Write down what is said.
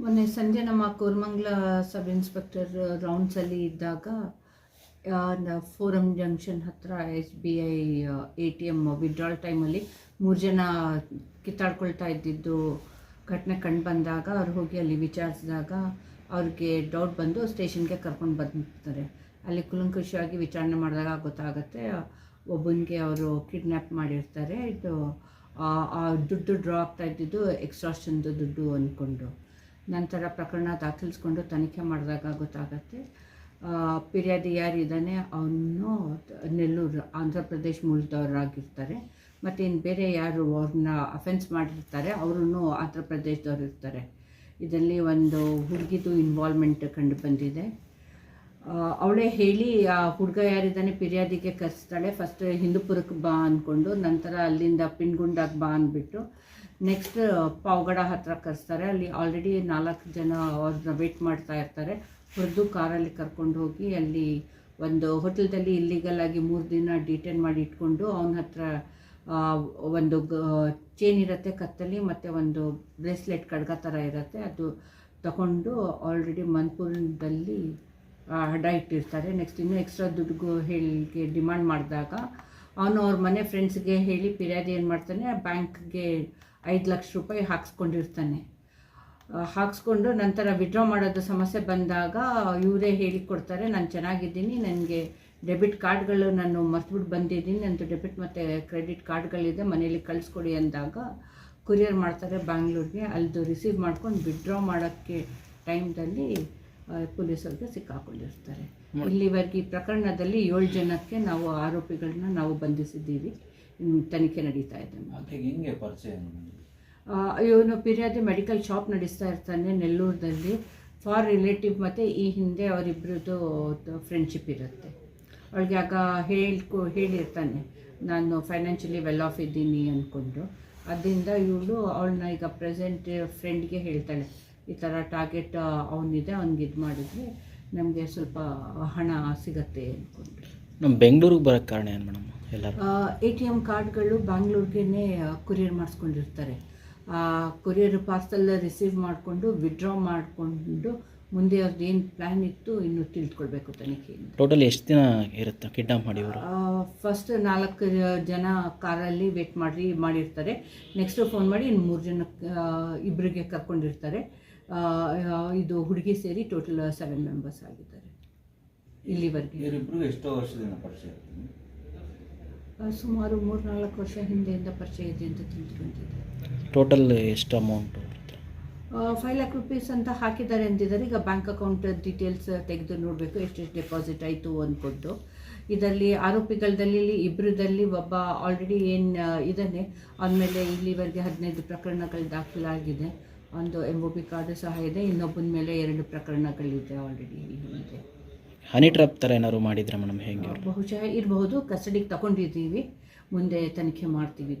ಮೊನ್ನೆ ಸಂಜೆ ನಮ್ಮ ಕೋರಮಂಗ್ಲ ಸಬ್ ಇನ್ಸ್ಪೆಕ್ಟರ್ ರೌಂಡ್ಸಲ್ಲಿ ಇದ್ದಾಗ ಫೋರಮ್ ಜಂಕ್ಷನ್ ಹತ್ರ S B I A T M withdrawal ಟೈಮಲ್ಲಿ ಮೂರು ಜನ ಕಿತ್ತಾಡ್ಕೊಳ್ತಾ ಇದ್ದಿದ್ದು ಘಟನೆ ಕಂಡು ಬಂದಾಗ, ಅವ್ರು ಹೋಗಿ ಅಲ್ಲಿ ವಿಚಾರಿಸಿದಾಗ ಅವ್ರಿಗೆ ಡೌಟ್ ಬಂದು ಸ್ಟೇಷನ್ಗೆ ಕರ್ಕೊಂಡು ಬಂದಿರ್ತಾರೆ. ಅಲ್ಲಿ ಕುಲಂಕುಷಿಯಾಗಿ ವಿಚಾರಣೆ ಮಾಡಿದಾಗ ಗೊತ್ತಾಗುತ್ತೆ, ಒಬ್ಬನಿಗೆ ಅವರು ಕಿಡ್ನ್ಯಾಪ್ ಮಾಡಿರ್ತಾರೆ. ಇದು ದುಡ್ಡು ಡ್ರಾ ಆಗ್ತಾ ಇದ್ದಿದ್ದು ಎಕ್ಸ್ಟ್ರಾಷನ್ದು ದುಡ್ಡು ಅಂದ್ಕೊಂಡು ನಂತರ ಪ್ರಕರಣ ದಾಖಲಿಸ್ಕೊಂಡು ತನಿಖೆ ಮಾಡಿದಾಗ ಗೊತ್ತಾಗತ್ತೆ. ಫಿರ್ಯಾದಿ ಯಾರಿದ್ದಾನೆ ಅವನು ನೆಲ್ಲೂರು, ಆಂಧ್ರ ಪ್ರದೇಶ್ ಮೂಲದವರಾಗಿರ್ತಾರೆ. ಮತ್ತು ಇನ್ನು ಬೇರೆ ಯಾರು ಅವ್ರನ್ನ ಅಫೆನ್ಸ್ ಮಾಡಿರ್ತಾರೆ ಅವರು ಆಂಧ್ರ ಪ್ರದೇಶದವ್ರು ಇರ್ತಾರೆ. ಇದರಲ್ಲಿ ಒಂದು ಹುಡುಗಿದು ಇನ್ವಾಲ್ವ್ಮೆಂಟ್ ಕಂಡು ಬಂದಿದೆ. ಅವಳೇ ಹೇಳಿ, ಆ ಹುಡುಗ ಯಾರಿದ್ದಾನೆ ಫಿರ್ಯಾದಿಗೆ ಕರೆಸ್ತಾಳೆ ಫಸ್ಟ್ ಹಿಂದೂಪುರಕ್ಕೆ ಬಾ ಅಂದ್ಕೊಂಡು ನಂತರ ಅಲ್ಲಿಂದ ಪಿನ್ಗುಂಡಾಗಿ ಬಾ ಅಂದ್ಬಿಟ್ಟು ನೆಕ್ಸ್ಟ್ ಪಾವಗಡ ಹತ್ರ ಕರೆಸ್ತಾರೆ. ಅಲ್ಲಿ ಆಲ್ರೆಡಿ ನಾಲ್ಕು ಜನ ಅವ್ರನ್ನ ವೇಟ್ ಮಾಡ್ತಾ ಇರ್ತಾರೆ. ಹೊರದು ಕಾರಲ್ಲಿ ಕರ್ಕೊಂಡು ಹೋಗಿ ಅಲ್ಲಿ ಒಂದು ಹೋಟೆಲ್ದಲ್ಲಿ ಇಲ್ಲಿಗಲ್ ಆಗಿ ಮೂರು ದಿನ ಡಿಟೈನ್ ಮಾಡಿ ಇಟ್ಕೊಂಡು ಅವನ ಹತ್ರ ಒಂದು ಚೇನ್ ಇರುತ್ತೆ ಕತ್ತಲ್ಲಿ, ಮತ್ತು ಒಂದು ಬ್ರೇಸ್ಲೆಟ್ ಕಡ್ಗ ಥರ ಇರುತ್ತೆ. ಅದು ತಗೊಂಡು ಆಲ್ರೆಡಿ ಮನ್ಪುರದಲ್ಲಿ ಹಡ ಇಟ್ಟಿರ್ತಾರೆ. ನೆಕ್ಸ್ಟ್ ಇನ್ನೂ ಎಕ್ಸ್ಟ್ರಾ ದುಡ್ಡು ಹೇಳಿಗೆ ಡಿಮಾಂಡ್ ಮಾಡಿದಾಗ ಅವನು ಅವ್ರ ಮನೆ ಫ್ರೆಂಡ್ಸ್ಗೆ ಹೇಳಿ ಪಿರ್ಯಾದಿ ಏನು ಮಾಡ್ತಾನೆ ಬ್ಯಾಂಕ್ಗೆ ಐದು ಲಕ್ಷ ರೂಪಾಯಿ ಹಾಕ್ಸ್ಕೊಂಡಿರ್ತಾನೆ. ಹಾಕ್ಸ್ಕೊಂಡು ನಂತರ ವಿಡ್ರಾ ಮಾಡೋದು ಸಮಸ್ಯೆ ಬಂದಾಗ ಇವರೇ ಹೇಳಿ ಕೊಡ್ತಾರೆ, ನಾನು ಚೆನ್ನಾಗಿದ್ದೀನಿ, ನನಗೆ ಡೆಬಿಟ್ ಕಾರ್ಡ್ಗಳು ನಾನು ಮರ್ತ್ಬಿಟ್ಟು ಬಂದಿದ್ದೀನಿ, ನಂದು ಡೆಬಿಟ್ ಮತ್ತು ಕ್ರೆಡಿಟ್ ಕಾರ್ಡ್ಗಳಿದೆ ಮನೇಲಿ ಕಳಿಸ್ಕೊಡಿ ಅಂದಾಗ ಕುರಿಯರ್ ಮಾಡ್ತಾರೆ ಬ್ಯಾಂಗ್ಳೂರಿಗೆ. ಅಲ್ಲಿದು ರಿಸೀವ್ ಮಾಡ್ಕೊಂಡು ವಿಡ್ರಾ ಮಾಡೋಕ್ಕೆ ಟೈಮ್ದಲ್ಲಿ ಪೊಲೀಸರಿಗೆ ಸಿಕ್ಕಾಕೊಂಡಿರ್ತಾರೆ. ಇಲ್ಲಿವರೆಗೆ ಈ ಪ್ರಕರಣದಲ್ಲಿ ಏಳು ಜನಕ್ಕೆ ನಾವು ಆರೋಪಿಗಳನ್ನ ನಾವು ಬಂಧಿಸಿದ್ದೀವಿ. ತನಿಖೆ ನಡೀತಾ ಇದೆ. ಹೆಂಗೆ ಪರಿಚಯ ಇವನು ಫಿರ್ಯಾದಿ ಮೆಡಿಕಲ್ ಶಾಪ್ ನಡೆಸ್ತಾ ಇರ್ತಾನೆ ನೆಲ್ಲೂರದಲ್ಲಿ. ಫಾರ್ ರಿಲೇಟಿವ್ ಮತ್ತು ಈ ಹಿಂದೆ ಅವರಿಬ್ಬರದ್ದು ಫ್ರೆಂಡ್ಶಿಪ್ ಇರುತ್ತೆ. ಅವಳಿಗೆ ಆಗ ಹೇಳ್ಕೊ ಹೇಳಿರ್ತಾನೆ ನಾನು ಫೈನಾನ್ಷಿಯಲಿ ವೆಲ್ ಆಫ್ ಇದ್ದೀನಿ ಅಂದ್ಕೊಂಡು ಅದರಿಂದ ಇವಳು ಅವಳನ್ನ ಈಗ ಪ್ರೆಸೆಂಟ್ ಫ್ರೆಂಡ್ಗೆ ಹೇಳ್ತಾಳೆ ಈ ಥರ ಟಾರ್ಗೆಟ್ ಅವನಿದೆ ಅವ್ನಿಗೆ ಇದು ಮಾಡಿದ್ರೆ ನಮಗೆ ಸ್ವಲ್ಪ ಹಣ ಸಿಗತ್ತೆ ಅಂದ್ಕೊಂಡು ನಮ್ಮ ಬೆಂಗಳೂರಿಗೆ ಬರೋಕ್ಕೆ ಕಾರಣ ಏನು ಮೇಡಮ್ ಎಲ್ಲರೂ? ಎ ಟಿ ಎಂ ಕಾರ್ಡ್ಗಳು ಬ್ಯಾಂಗ್ಳೂರ್ಗೆ ಕೊರಿಯರ್ ಮಾಡಿಸ್ಕೊಂಡಿರ್ತಾರೆ. ಕೊರಿಯರ್ ಪಾರ್ಸಲ್ ರಿಸೀವ್ ಮಾಡಿಕೊಂಡು ವಿಡ್ರಾ ಮಾಡಿಕೊಂಡು ಮುಂದೆ ಅವ್ರದ್ದು ಏನು ಪ್ಲ್ಯಾನ್ ಇತ್ತು ಇನ್ನು ತಿಳ್ಕೊಳ್ಬೇಕು ತನಿಖೆ ಟೋಟಲ್ ಎಷ್ಟು ದಿನ ಇರುತ್ತೆ ಕಿಡ್ನಾಪ್ ಮಾಡಿ ಇವರು ಫಸ್ಟ್ ನಾಲ್ಕು ಜನ ಕಾರಲ್ಲಿ ವೇಟ್ ಮಾಡಿ ಮಾಡಿರ್ತಾರೆ. ನೆಕ್ಸ್ಟ್ ಫೋನ್ ಮಾಡಿ ಇನ್ನು ಮೂರು ಜನ ಆ, ಇಬ್ಬರಿಗೆ ಕರ್ಕೊಂಡಿರ್ತಾರೆ. ಆ, ಇದು ಹುಡುಗಿ ಸೇರಿ ಟೋಟಲ್ ಸೆವೆನ್ ಮೆಂಬರ್ಸ್ ಆಗಿದ್ದಾರೆ. ಇಲ್ಲಿವರೆಗೆ. ಎಷ್ಟೋ ವರ್ಷದಿಂದ ಪರಿಚಯ ಸುಮಾರು ಮೂರು ನಾಲ್ಕು ವರ್ಷ ಹಿಂದೆಯಿಂದ ಪರಿಚಯ ಇದೆ ಅಂತ ತಿಳಿದು ಟೋಟಲ್ ಎಷ್ಟು ಅಮೌಂಟ್ ಫೈವ್ ಲ್ಯಾಕ್ ರುಪೀಸ್ ಅಂತ ಹಾಕಿದ್ದಾರೆ ಅಂತಿದ್ದಾರೆ ಈಗ ಬ್ಯಾಂಕ್ ಅಕೌಂಟ್ ಡೀಟೇಲ್ಸ್ ತೆಗೆದು ನೋಡಬೇಕು. ಎಷ್ಟೆಷ್ಟು ಡೆಪಾಸಿಟ್ ಆಯಿತು ಅಂದ್ಕೊಂಡು ಇದರಲ್ಲಿ ಆರೋಪಿಗಳದಲ್ಲಿ ಇಬ್ಬರದಲ್ಲಿ ಒಬ್ಬ ಆಲ್ರೆಡಿ ಏನು ಇದ್ದಾನೆ. ಆಮೇಲೆ ಇಲ್ಲಿವರೆಗೆ ಹದಿನೈದು ಪ್ರಕರಣಗಳು ದಾಖಲಾಗಿದೆ. ಒಂದು ಎಂ ಒ ಪಿ ಕಾರ್ಡು ಸಹ ಇದೆ. ಇನ್ನೊಬ್ಬನ ಮೇಲೆ ಎರಡು ಪ್ರಕರಣಗಳಿದೆ ಆಲ್ರೆಡಿ ಇದೆ ಹನಿ ಟ್ರಾಪ್ ಥರ ಏನಾದ್ರು ಮಾಡಿದ್ರೆ ಮೇಡಮ್ ಹೇಗೆ? ಬಹುಶಃ ಇರಬಹುದು. ಕಸ್ಟಡಿಗೆ ತಗೊಂಡಿದ್ದೀವಿ. ಮುಂದೆ ತನಿಖೆ ಮಾಡ್ತೀವಿ